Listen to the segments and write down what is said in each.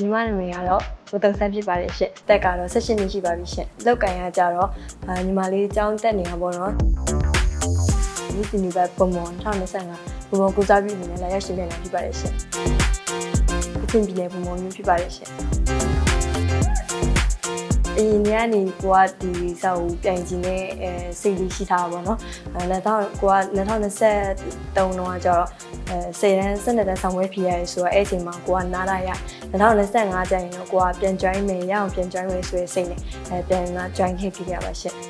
ညီမနာမည်ကတော့ကိုတုံဆန်းဖြစ်ပါတယ်ရှင်။တက်ကတော့16နှစ်ရှိပါပြီရှင်။လောက်ကင်ရကြတော့အာညီမလေးအကြောင်းတက်နေတာပေါ့နော်။ဒီစီနီဘတ်ပုံမွန်2025ပုံမွန်ကိုစားပြီးနေလာရောက်ရှင်ပြန်လာဖြစ်ပါတယ်ရှင်။အချင်းပြည်နယ်ပုံမွန်မျိုးဖြစ်ပါတယ်ရှင်။ အရင်ညနေကိုကဒီစာအုပ်ပြန်ကျင်တဲ့အဲစိတ်လေးရှိထားတာပေါ့နော်။အဲ2000ကိုက2023တုန်းကကျတော့အဲ10တန်း12တန်းဆောင်ဝဲဖြေရတယ်ဆိုတော့အဲ့အချိန်မှာကိုကနားလာရ2025ကျရင်တော့ကိုကပြန် join မယ်ရအောင်ပြန် join မယ်ဆိုတဲ့စိတ်နဲ့အဲပြန်လာ join ခဲ့ဖြစ်ရပါရှင့်။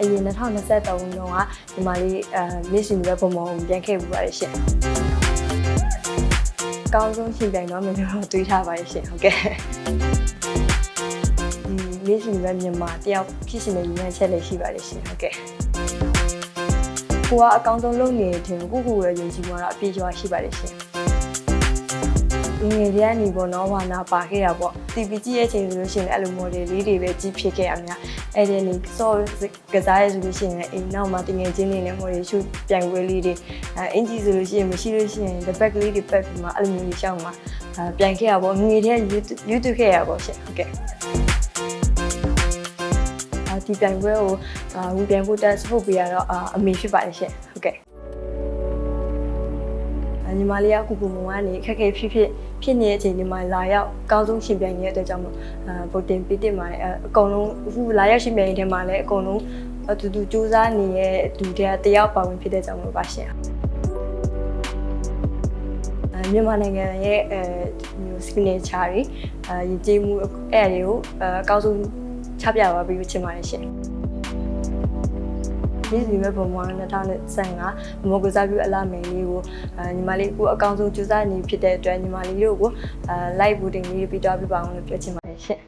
အရင်2023တုန်းကဒီမှာလေးအဲ Miss Universe ပုံပေါ်ကိုပြန်ခဲ့ပူပါတယ်ရှင့်။အကောင်းဆုံးရှင်ပြိုင်တော့မယ်လို့တွေးထားပါတယ်ရှင့်ဟုတ်ကဲ့။ ဒီလေးရှင်ပဲမြန်မာတယောက်ဖြစ်ရှင်တဲ့ရည်မှန်းချက်လည်းရှိပါတယ်ရှင်ဟုတ်ကဲ့ကိုကအကောင်းဆုံးလုပ်နေတယ်ထင်ကိုကိုရဲ့ယုံကြည်မှုကတော့အပြည့်အဝရှိပါတယ်ရှင်ငယ်ရကနေပေါ့နော်ဟာနာပါခဲ့တာပေါ့ TV ကြည့်ရဲ့အချိန်ဆိုလို့ရှိရင်အဲ့လို model လေးတွေပဲကြီးဖြစ်ခဲ့ရများအဲ့ဒီနေစောကစားရဆိုလို့ရှိရင်အိမ်နောက်မှာတငယ်ချင်းတွေနဲ့ model ရှုပြိုင်ပွဲလေးတွေအဲအင်ဂျီဆိုလို့ရှိရင်မရှိလို့ရှိရင် the back လေးတွေပတ်ပြီးမှအဲ့လိုမျိုးကြီးရှောင်းမှာအဲပြိုင်ခဲ့ရပေါ့ငယ်တဲ့ YouTube ခဲ့ရပေါ့ရှင်ဟုတ်ကဲ့အာ ဒီပြိုင်ပွဲကိုအာဝင်ပြိုင်ဖို့တက်ဖို့ပြရတော့အာအမေဖြစ်ပါတယ်ရှင်ဟုတ်ကဲ့အာညီမလေးကကူကူမုံကနေခက်ခဲဖြစ်ဖြစ်ဖြစ်နေတဲ့အချိန်ဒီမှာလာရောက်အကောင်းဆုံးရှင်ပြိုင်နေတဲ့အတွက်ကြောင့်မို့အာဗုတ်တင်ပေးတင်ပါတယ်အအကုန်လုံးအခုလာရောက်ရှင်ပြိုင်နေတဲ့မှာလည်းအကုန်လုံးအတူတူစူးစမ်းနေတဲ့သူတွေကတယောက်ပါဝင်ဖြစ်တဲ့ကြောင့်မို့ပါရှင်အာမြန်မာနိုင်ငံရဲ့အဲမျိုး signature တွေအာယဉ်ကျေးမှုအဲ့အရာတွေကိုအကောင်းဆုံး ချပြပါပြီးချင်ပါတယ်ရှင်ဒီစီမဲ့ပုံမှန်2025မမကစားပြုအလားမယ်လေးကိုအဲညီမလေးကိုအကောင်းဆုံးကြိုးစားနေဖြစ်တဲ့အတွက်ညီမလေးတို့ကိုအဲ live voting လေးပြီးတော့ပြပါအောင်လို့ပြောချင်ပါတယ်ရှင်